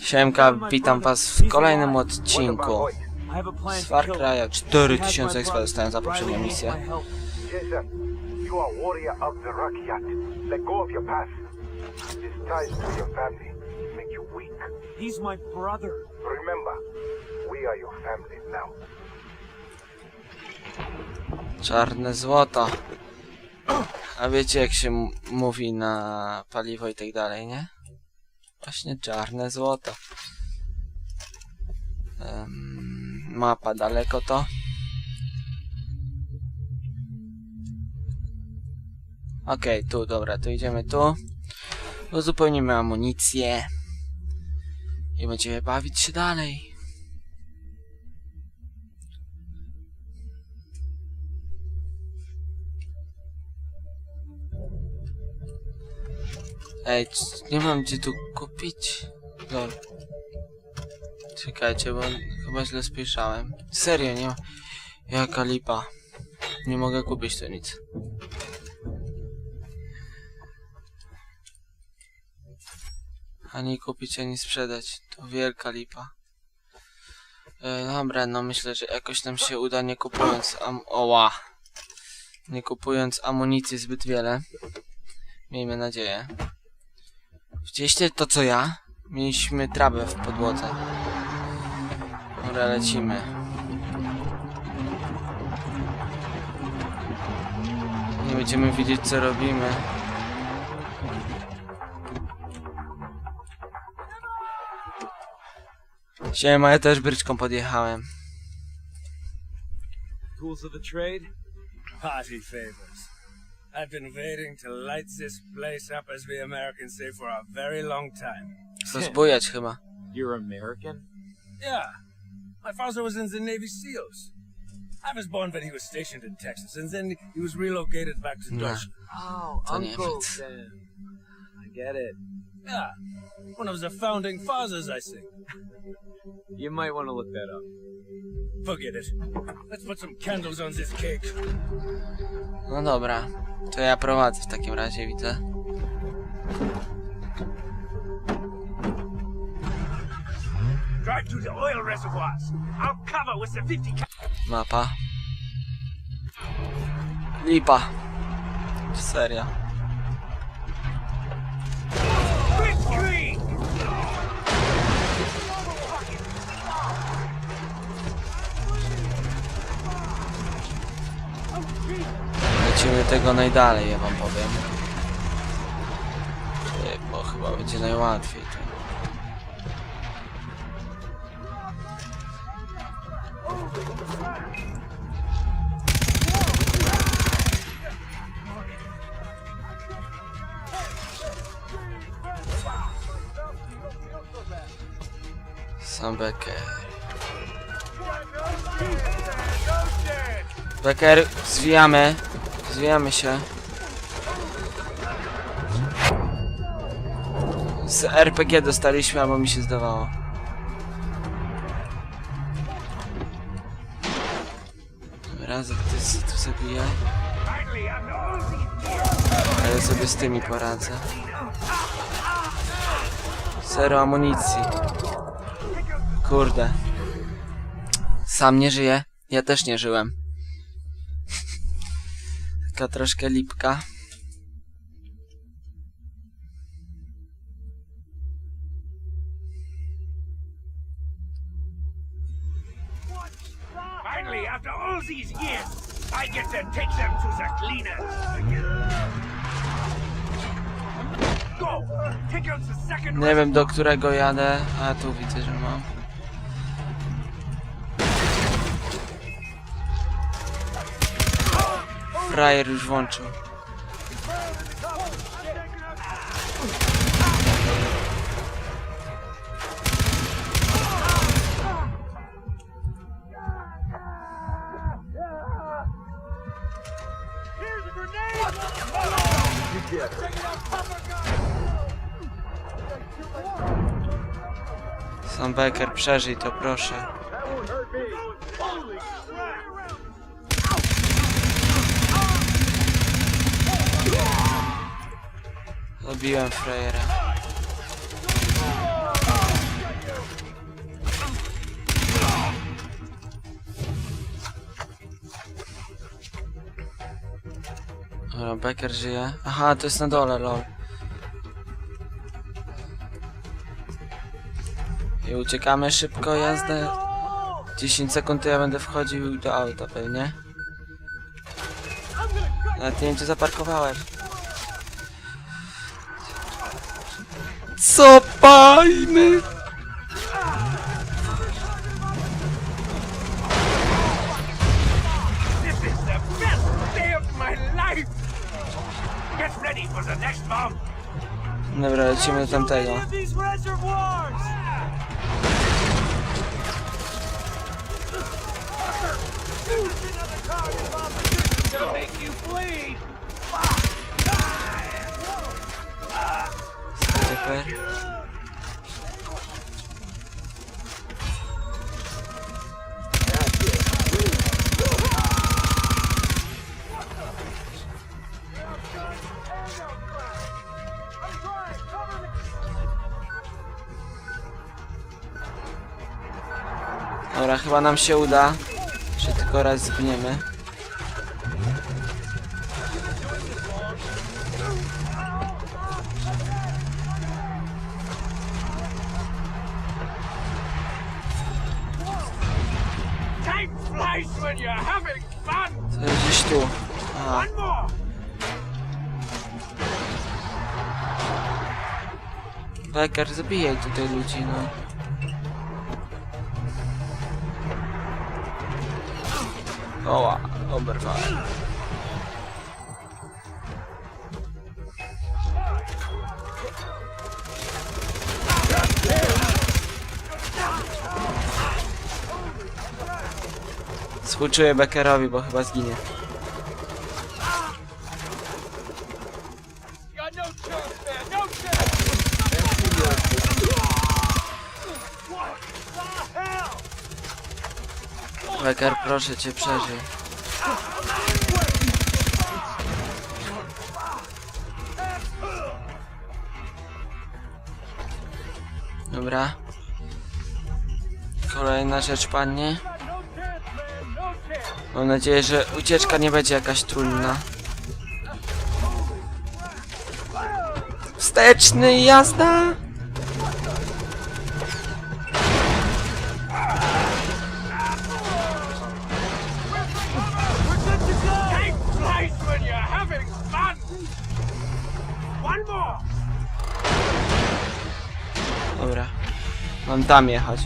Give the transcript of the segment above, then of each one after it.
Siemka, witam was w kolejnym odcinku z Far. Cry'a. He 4000 has my expa dostałem za poprzednią misję. Czarne złoto. A wiecie jak się mówi na paliwo i tak dalej, nie? Właśnie czarne złoto. Em, mapa daleko to. Okej, tu, dobra, to idziemy tu. Uzupełnimy amunicję. I będziemy bawić się dalej. Ej, nie mam gdzie tu kupić. Lol. Czekajcie, bo chyba źle spojrzałem. Serio, nie ma. Jaka lipa. Nie mogę kupić tu nic. Ani kupić, ani sprzedać. To wielka lipa. E, dobra, no myślę, że jakoś nam się uda nie kupując am... Oła. Nie kupując amunicji zbyt wiele. Miejmy nadzieję. Widzieliście to co ja? Mieliśmy trawę w podłodze. Dobra, lecimy. Nie będziemy wiedzieć co robimy. Siema, ja też bryczką podjechałem. Tools of the trade? Party favors. I've been waiting to light this place up, as we Americans say, for a very long time. Rozbujać chyba. You're American? Yeah. My father was in the Navy SEALs. I was born when he was stationed in Texas, and then he was relocated back to Nah. Deutschland. Oh, To Uncle Niemiec. then. I get it. Yeah. One of the founding fathers, I think. You might want to look that up. Forget it. Let's put some candles on this cake. No dobra. To ja prowadzę w takim razie, widzę. Drive to the oil reservoirs. I'll cover with the 50 cal- Mapa. Lipa. Serio. Lecimy tego najdalej, ja wam powiem. Ej, Bo chyba będzie najłatwiej. Sam Becker. Becker, zwijamy. Zwijamy się. Z RPG dostaliśmy, albo mi się zdawało. Za ty tu zabiję. Finally, after all these A ja sobie z tymi poradzę. Zero amunicji. Kurde. Sam nie żyje. Ja też nie żyłem. Taka troszkę lipka. Finally, after all these years, I get to take them to the cleaners. Go! Take out the second Nie wiem do którego jadę, a tu widzę, że mam. Frajer już włączył. Sam Becker, przeżyj to proszę. Obiłem frajera. Dobra, Becker żyje. Aha, to jest na dole, lol. I uciekamy szybko, jazdę. 10 sekund to ja będę wchodził do auta pewnie. Nawet nie zaparkowałeś. Next bomb! Dobra, lecimy do tamtego. These reservoirs! Gonna make you bleed! Super. Dobra, chyba nam się uda, że tylko raz zgniemy. To jest gdzieś tu. A! Becker, zabijaj tutaj ludzi, no. Oła, oberwałem. Współczuję Beckerowi, bo chyba zginie. Becker, proszę cię, przeżyj. Dobra. Kolejna rzecz padnie. Mam nadzieję, że ucieczka nie będzie jakaś trudna. Wsteczny jazda! Dobra. Mam tam jechać.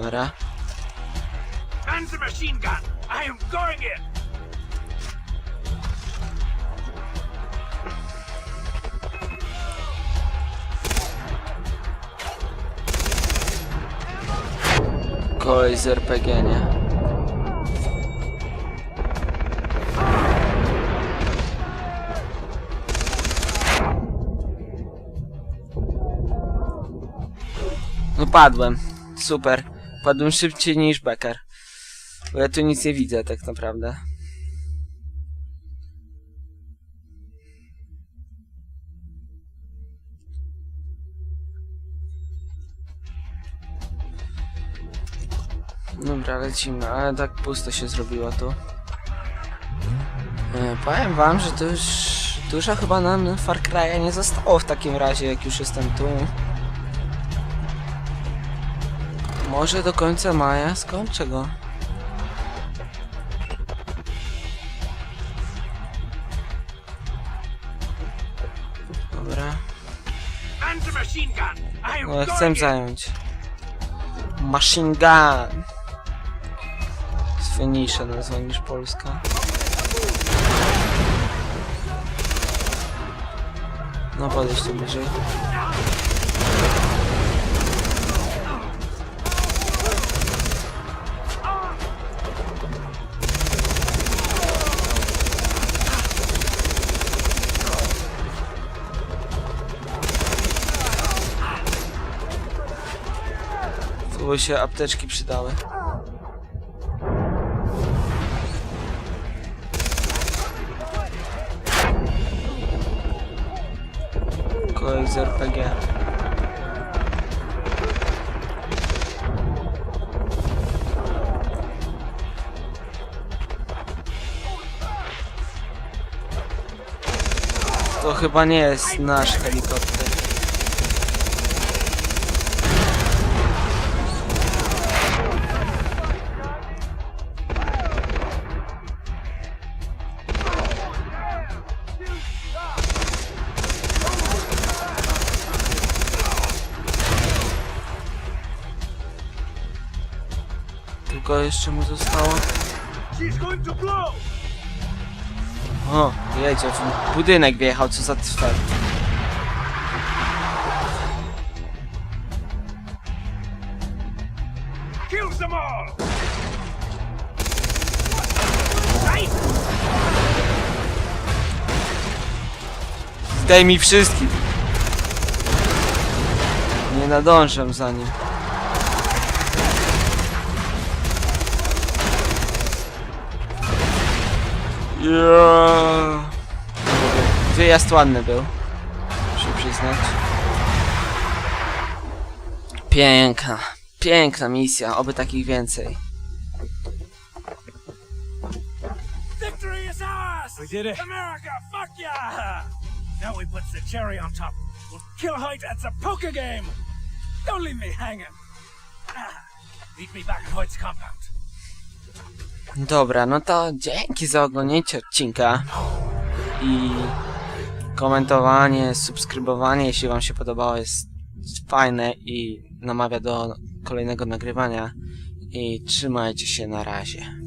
Dobra. And the machine gun! I am going in! Kolej z RPG, nie? No padłem. Super. Padłem szybciej niż Becker. Bo ja tu nic nie widzę tak naprawdę. Dobra, lecimy, ale tak pusto się zrobiło tu. E, powiem wam, że to już dużo chyba nam Far Cry'a nie zostało w takim razie, jak już jestem tu. Może do końca maja skończę go. Dobra, no chcę zająć. Machine Gun! Jest fajniejsza nazwa niż polska. No podejdź tu bliżej. By się apteczki przydały. Kolej z RPG. To chyba nie jest nasz helikopter. Tylko jeszcze mu zostało. O, jedzie w budynek wjechał, co za! Zdaj mi wszystkich. Nie nadążam za nim. Yeah. Wyjazd ładny był. Muszę przyznać. Piękna. Piękna misja. Oby takich więcej. Victory is ours! We did it. America, fuck yeah! Now we put the cherry on top. We'll kill Hoyt at the poker game! Don't leave me hanging! Ah, meet me back at Hoyt's compound. Dobra, no to dzięki za oglądnięcie odcinka i komentowanie, subskrybowanie, jeśli wam się podobało, jest fajne i namawia do kolejnego nagrywania i trzymajcie się na razie.